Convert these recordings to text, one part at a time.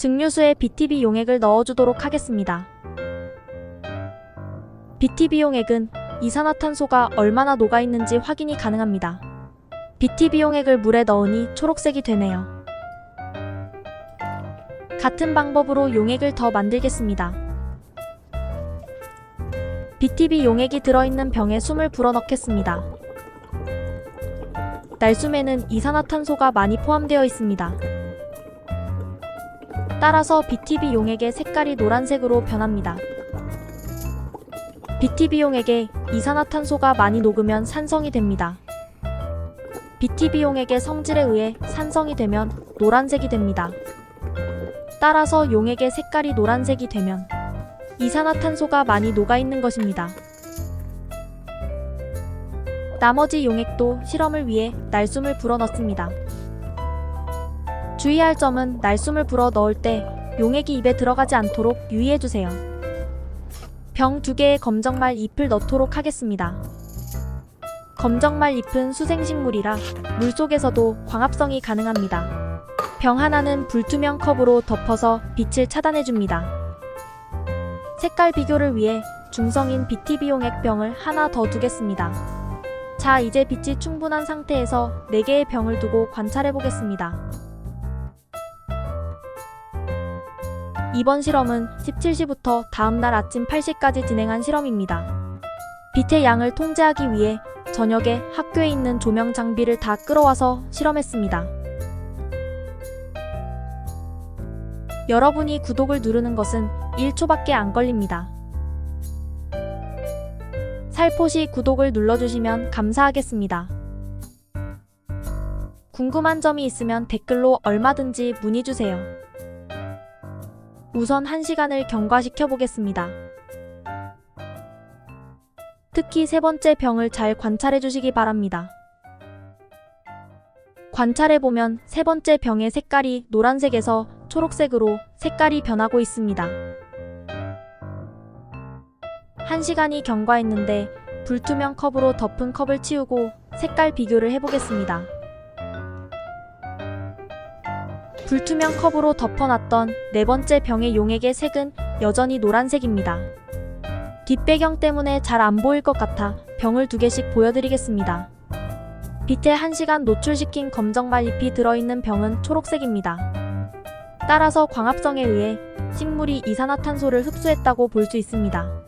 증류수에 BTB 용액을 넣어주도록 하겠습니다. BTB 용액은 이산화탄소가 얼마나 녹아있는지 확인이 가능합니다. BTB 용액을 물에 넣으니 초록색이 되네요. 같은 방법으로 용액을 더 만들겠습니다. BTB 용액이 들어있는 병에 숨을 불어넣겠습니다. 날숨에는 이산화탄소가 많이 포함되어 있습니다. 따라서 BTB 용액의 색깔이 노란색으로 변합니다. BTB 용액에 이산화탄소가 많이 녹으면 산성이 됩니다. BTB 용액의 성질에 의해 산성이 되면 노란색이 됩니다. 따라서 용액의 색깔이 노란색이 되면 이산화탄소가 많이 녹아 있는 것입니다. 나머지 용액도 실험을 위해 날숨을 불어 넣습니다. 주의할 점은 날숨을 불어 넣을 때 용액이 입에 들어가지 않도록 유의해 주세요. 병 두 개의 검정말 잎을 넣도록 하겠습니다. 검정말 잎은 수생식물이라 물 속에서도 광합성이 가능합니다. 병 하나는 불투명 컵으로 덮어서 빛을 차단해 줍니다. 색깔 비교를 위해 중성인 BTB 용액 병을 하나 더 두겠습니다. 자, 이제 빛이 충분한 상태에서 4개의 병을 두고 관찰해 보겠습니다. 이번 실험은 17시부터 다음날 아침 8시까지 진행한 실험입니다. 빛의 양을 통제하기 위해 저녁에 학교에 있는 조명 장비를 다 끌어와서 실험했습니다. 여러분이 구독을 누르는 것은 1초밖에 안 걸립니다. 살포시 구독을 눌러주시면 감사하겠습니다. 궁금한 점이 있으면 댓글로 얼마든지 문의주세요. 우선 1시간을 경과시켜 보겠습니다. 특히 세 번째 병을 잘 관찰해 주시기 바랍니다. 관찰해 보면 세 번째 병의 색깔이 노란색에서 초록색으로 색깔이 변하고 있습니다. 1시간이 경과했는데 불투명 컵으로 덮은 컵을 치우고 색깔 비교를 해보겠습니다. 불투명 컵으로 덮어놨던 네 번째 병의 용액의 색은 여전히 노란색입니다. 뒷배경 때문에 잘 안 보일 것 같아 병을 두 개씩 보여드리겠습니다. 빛에 1시간 노출시킨 검정말 잎이 들어있는 병은 초록색입니다. 따라서 광합성에 의해 식물이 이산화탄소를 흡수했다고 볼 수 있습니다.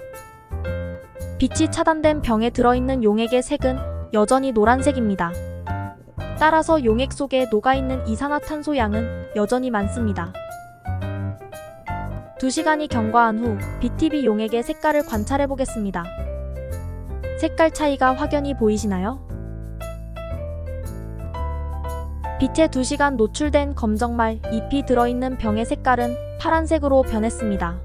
빛이 차단된 병에 들어있는 용액의 색은 여전히 노란색입니다. 따라서 용액 속에 녹아있는 이산화탄소 양은 여전히 많습니다. 2시간이 경과한 후 BTB 용액의 색깔을 관찰해 보겠습니다. 색깔 차이가 확연히 보이시나요? 빛에 2시간 노출된 검정말 잎이 들어있는 병의 색깔은 파란색으로 변했습니다.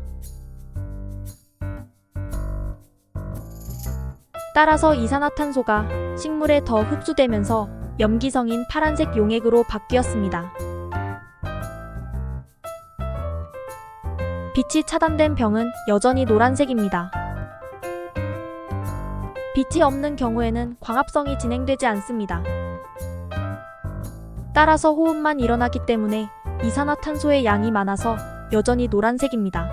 따라서 이산화탄소가 식물에 더 흡수되면서 염기성인 파란색 용액으로 바뀌었습니다. 빛이 차단된 병은 여전히 노란색입니다. 빛이 없는 경우에는 광합성이 진행되지 않습니다. 따라서 호흡만 일어나기 때문에 이산화탄소의 양이 많아서 여전히 노란색입니다.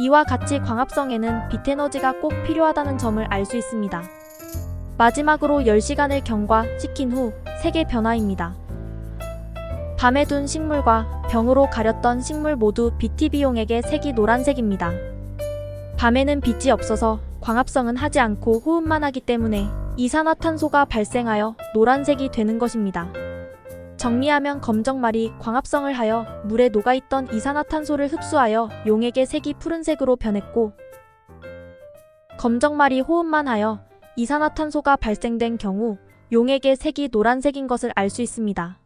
이와 같이 광합성에는 빛 에너지가 꼭 필요하다는 점을 알 수 있습니다. 마지막으로 10시간을 경과시킨 후 색의 변화입니다. 밤에 둔 식물과 병으로 가렸던 식물 모두 BTB 용액의 색이 노란색입니다. 밤에는 빛이 없어서 광합성은 하지 않고 호흡만 하기 때문에 이산화탄소가 발생하여 노란색이 되는 것입니다. 정리하면 검정말이 광합성을 하여 물에 녹아있던 이산화탄소를 흡수하여 용액의 색이 푸른색으로 변했고 검정말이 호흡만 하여 이산화탄소가 발생된 경우 용액의 색이 노란색인 것을 알 수 있습니다.